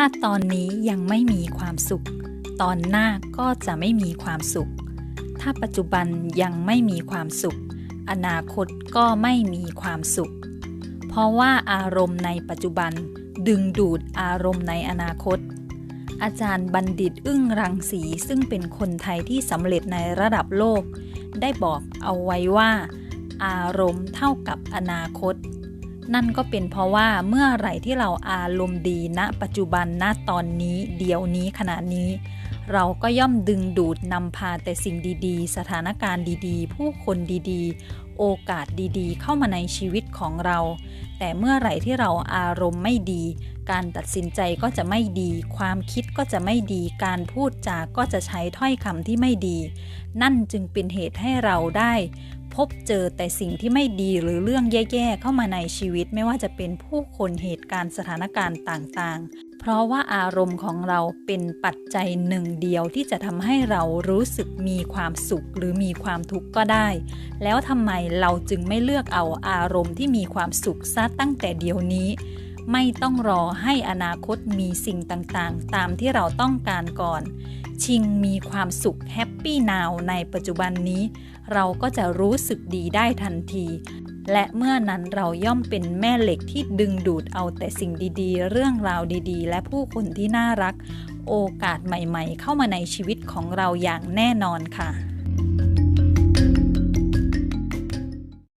ถ้าตอนนี้ยังไม่มีความสุข ตอนหน้าก็จะไม่มีความสุข ถ้าปัจจุบันยังไม่มีความสุข อนาคตก็ไม่มีความสุข เพราะว่าอารมณ์ในปัจจุบันดึงดูดอารมณ์ในอนาคต อาจารย์บัณฑิตอึ้งรังสีซึ่งเป็นคนไทยที่สำเร็จในระดับโลก ได้บอกเอาไว้ว่า อารมณ์เท่ากับอนาคต นั่นก็เป็นเพราะว่าเมื่อไหร่ที่เราอารมณ์ดีณปัจจุบันณตอนนี้เดี๋ยวนี้ขณะนี้ เราก็ย่อมดึงดูดนำพาแต่สิ่งดีๆ สถานการณ์ดีๆ ผู้คนดีๆ โอกาสดีๆ เข้ามาในชีวิตของเรา แต่เมื่อไหร่ที่เราอารมณ์ไม่ดี การตัดสินใจก็จะไม่ดี ความคิดก็จะไม่ดี การพูดจาก็จะใช้ถ้อยคำที่ไม่ดี นั่นจึงเป็นเหตุให้เราได้ พบเจอแต่สิ่งที่ไม่ดีหรือเรื่องแย่ๆเข้ามาในชีวิตไม่ว่าจะเป็นผู้คนเหตุการณ์สถานการณ์ต่างๆ เพราะว่าอารมณ์ของเราเป็นปัจจัยหนึ่งเดียวที่จะทำให้เรารู้สึกมีความสุขหรือมีความทุกข์ก็ได้ แล้วทำไมเราจึงไม่เลือกเอาอารมณ์ที่มีความสุขซะตั้งแต่เดี๋ยวนี้ ไม่ต้องรอให้อนาคตมีสิ่งต่างๆ ตามที่เราต้องการก่อน ชิงมีความสุขแฮปปี้นาวในปัจจุบันนี้ เราก็จะรู้สึกดีได้ทันที และเมื่อนั้นเราย่อมเป็นแม่เหล็กที่ดึงดูดเอาแต่สิ่งดีๆ เรื่องราวดีๆ และผู้คนที่น่ารัก โอกาสใหม่ๆ เข้ามาในชีวิตของเราอย่างแน่นอนค่ะ